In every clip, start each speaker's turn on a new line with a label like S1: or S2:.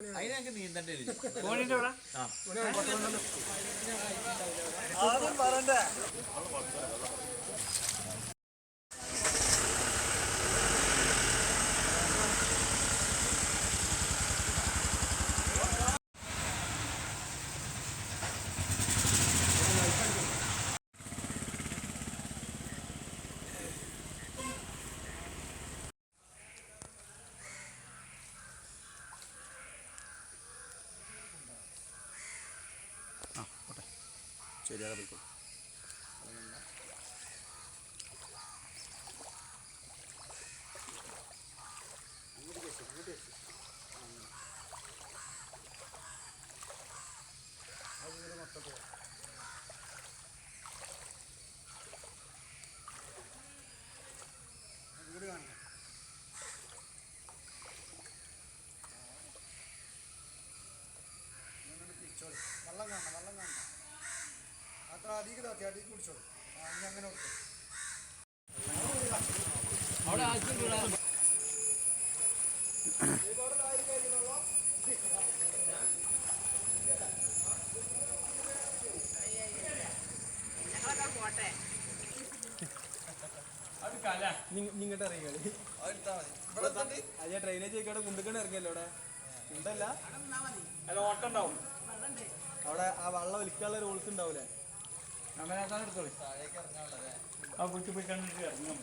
S1: അതിനൊക്കെ നീന്തണ്ടേ
S2: ഫോണിന്റെ അവിടെ?
S1: ആദ്യം പറയണ്ടേ.
S3: ശരി അവിടെ പോയിക്കോ
S4: അടിക്ക് താത്തി അങ്ങനെ
S3: ഇറങ്ങിക്കളി അതെ ട്രെയിനേജ് ചോദിക്കാടെ കുണ്ടുക്കണ ഇറങ്ങിയല്ലോ അവിടെ ഉണ്ടല്ല അവിടെ ആ വള്ളം വലിക്കാനുള്ള റൂൾസ് ഉണ്ടാവൂലേ?
S2: ആ പോയി കണ്ടിട്ട് ഇറങ്ങാൻ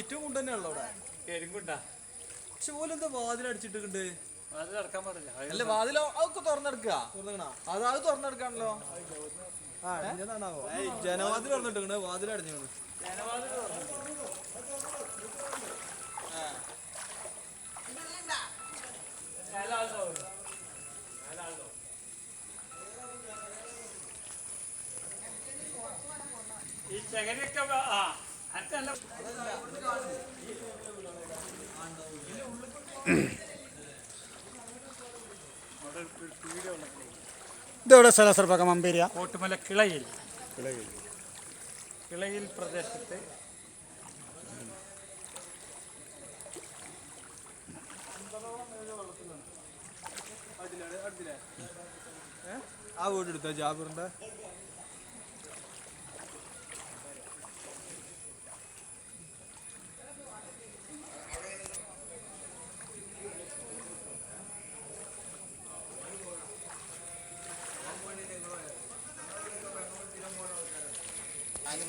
S3: ഏറ്റവും കൂടുതൽ തന്നെയാണല്ലോ അവിടെ.
S2: കരിങ്കുണ്ടാ
S3: പക്ഷെ പോലും എന്താ വാതിൽ
S2: പാടില്ല.
S3: അല്ല വാതിൽ അതൊക്കെ തുറന്നെടുക്കുക അത് അത് തുറന്നെടുക്കാണല്ലോ. ജനവാതിൽ തുറന്നിട്ടുണ്ട് വാതിൽ അടഞ്ഞു
S2: ഈ ചകരിയൊക്കെ വ- ആ അനക്കല്ല
S4: ഇതെവിടെ സ്ഥലം സർ പക്കം? അമ്പേരിയ?
S2: കോട്ടുമല കിളയിൽ കിളയിൽ. കിളയിൽ പ്രദേശത്ത്
S3: ആ വീട് എടുത്തോ ജാബിറിന്റെ?
S1: ആദ്യം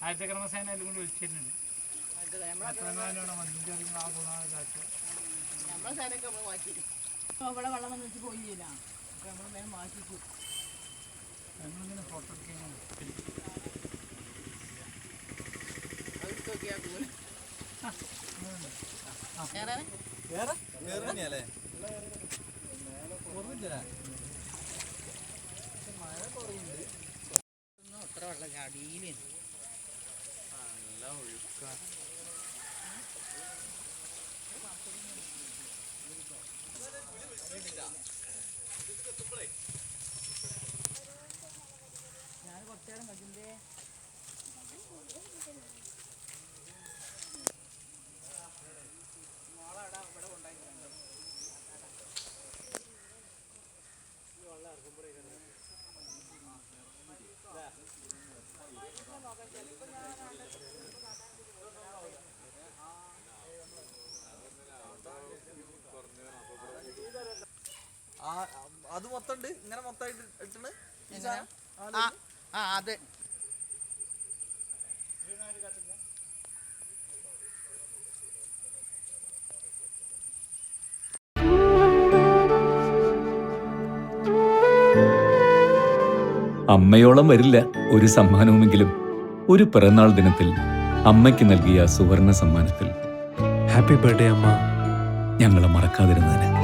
S2: കാറ്റ്
S5: നമ്മളെ സേന നമ്മൾ കൊണ്ട് വിളിച്ചിട്ടുണ്ട്. ഇവിടെ വെള്ളം വന്ന് വെച്ച് പോയില്ല. അപ്പൊ നമ്മൾ വേഗം മാറ്റിച്ചു
S2: ഞങ്ങളിങ്ങനെ ഫോട്ടോ
S5: വേറെ
S3: വേറെ വേറെ തന്നെയല്ലേ ഓർമ്മില്ല മഴ കുറവുണ്ട്
S5: അത്ര വെള്ളം ചാടിയില്ല
S3: നല്ല ഒഴുക്ക ഇത് എത്തുമ്പോഴേ അത് മൊത്തം ഉണ്ട് ഇങ്ങനെ മൊത്തമായിട്ട്?
S5: ആ ആ
S6: അമ്മയോളം വരില്ല ഒരു സമ്മാനവുമെങ്കിലും. ഒരു പിറന്നാൾ ദിനത്തിൽ അമ്മയ്ക്ക് നൽകിയ സുവർണ സമ്മാനത്തിൽ.
S7: ഹാപ്പി ബർത്ത്ഡേ അമ്മ.
S6: ഞങ്ങളെ മറക്കാതിരുന്നതിന്.